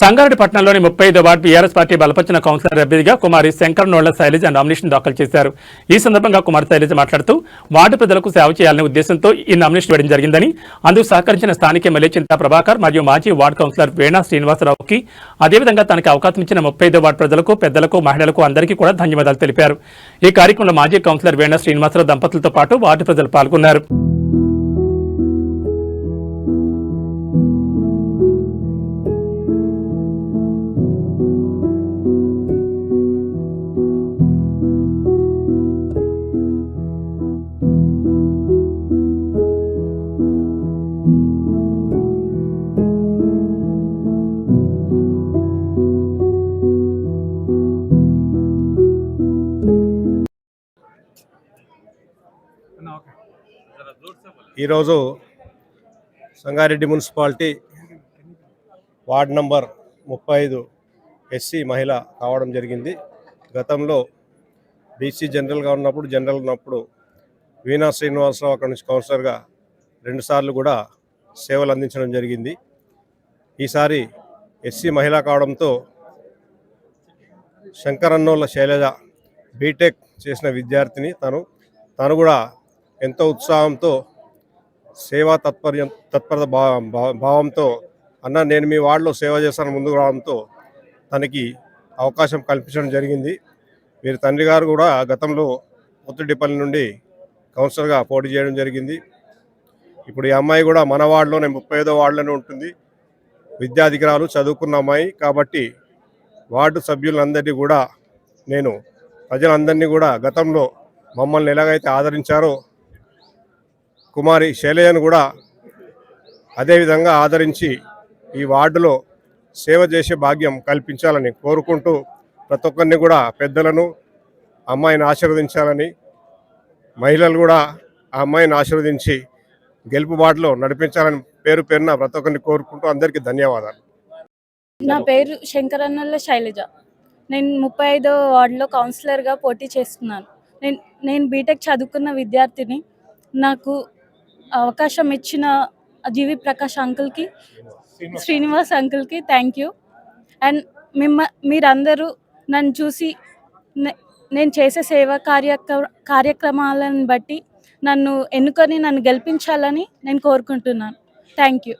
సంగారెడ్డి పట్టణంలోని ముప్పై ఐదో వార్డు బీఆర్ఎస్ పార్టీ బలపరిచిన కౌన్సిలర్ అభ్యర్థిగా కుమారి శంకర్ నోళ్ళ శైలజ నామినేషన్ దాఖలు చేశారు. ఈ సందర్భంగా కుమార్ శైలజ మాట్లాడుతూ వార్డు ప్రజలకు సేవ చేయాలనే ఉద్దేశంతో ఈ నామినేషన్ వేయడం జరిగిందని అందుకు సహకరించిన స్థానిక ఎమ్మెల్యే చింతా ప్రభాకర్ మరియు మాజీ వార్డు కౌన్సిలర్ వేణా శ్రీనివాసరావుకి అదేవిధంగా తనకి అవకాశం ఇచ్చిన ముప్పై ఐదో వార్డు ప్రజలకు పెద్దలకు మహిళలకు అందరికీ కూడా ధన్యవాదాలు తెలిపారు. ఈ కార్యక్రమంలో మాజీ కౌన్సిలర్ వేణా శ్రీనివాసరావు దంపతులతో పాటు వార్డు ప్రజలు పాల్గొన్నారు. ఈరోజు సంగారెడ్డి మున్సిపాలిటీ వార్డ్ నంబర్ ముప్పై ఐదు ఎస్సీ మహిళ కావడం జరిగింది. గతంలో బీసీ జనరల్గా ఉన్నప్పుడు జనరల్ ఉన్నప్పుడు వీణా శ్రీనివాసరావు అక్కడి నుంచి కౌన్సిలర్గా రెండుసార్లు కూడా సేవలు అందించడం జరిగింది. ఈసారి ఎస్సీ మహిళ కావడంతో శంకరన్నోళ్ళ శైలజ బీటెక్ చేసిన విద్యార్థిని తను తను కూడా ఎంతో ఉత్సాహంతో సేవా తత్పర్యం తత్పరత భావంతో అన్న నేను మీ వార్డులో సేవ చేస్తాను ముందుకు రావడంతో తనకి అవకాశం కల్పించడం జరిగింది. వీరి తండ్రి గారు కూడా గతంలో ముత్తుడిపల్లి నుండి కౌన్సిలర్గా పోటీ చేయడం జరిగింది. ఇప్పుడు ఈ అమ్మాయి కూడా మన వార్డులోనే ముప్పై ఐదో వార్డులోనే ఉంటుంది. విద్యాధికారాలు చదువుకున్న అమ్మాయి కాబట్టి వార్డు సభ్యులందరినీ కూడా నేను ప్రజలందరినీ కూడా గతంలో మమ్మల్ని ఎలాగైతే ఆదరించారో కుమారి శైలజను కూడా అదేవిధంగా ఆదరించి ఈ వార్డులో సేవ చేసే భాగ్యం కల్పించాలని కోరుకుంటూ ప్రతి ఒక్కరిని కూడా పెద్దలను అమ్మాయిని ఆశీర్వదించాలని మహిళలు కూడా ఆ అమ్మాయిని ఆశీర్వదించి గెలుపు బాటలో నడిపించాలని పేరు పేరున ప్రతి ఒక్కరిని కోరుకుంటూ అందరికీ ధన్యవాదాలు. నా పేరు శంకరన్నల శైలజ. నేను ముప్పై ఐదో వార్డులో కౌన్సిలర్గా పోటీ చేస్తున్నాను. నేను నేను బీటెక్ చదువుకున్న విద్యార్థిని. నాకు అవకాశం ఇచ్చిన జీవి ప్రకాష్ అంకుల్కి శ్రీనివాస్ అంకుల్కి థ్యాంక్ యూ అండ్ మిమ్మ మీరందరూ నన్ను చూసి నేను చేసే సేవా కార్యక్ర కార్యక్రమాలను బట్టి నన్ను ఎన్నుకొని నన్ను గెలిపించాలని నేను కోరుకుంటున్నాను. Thank you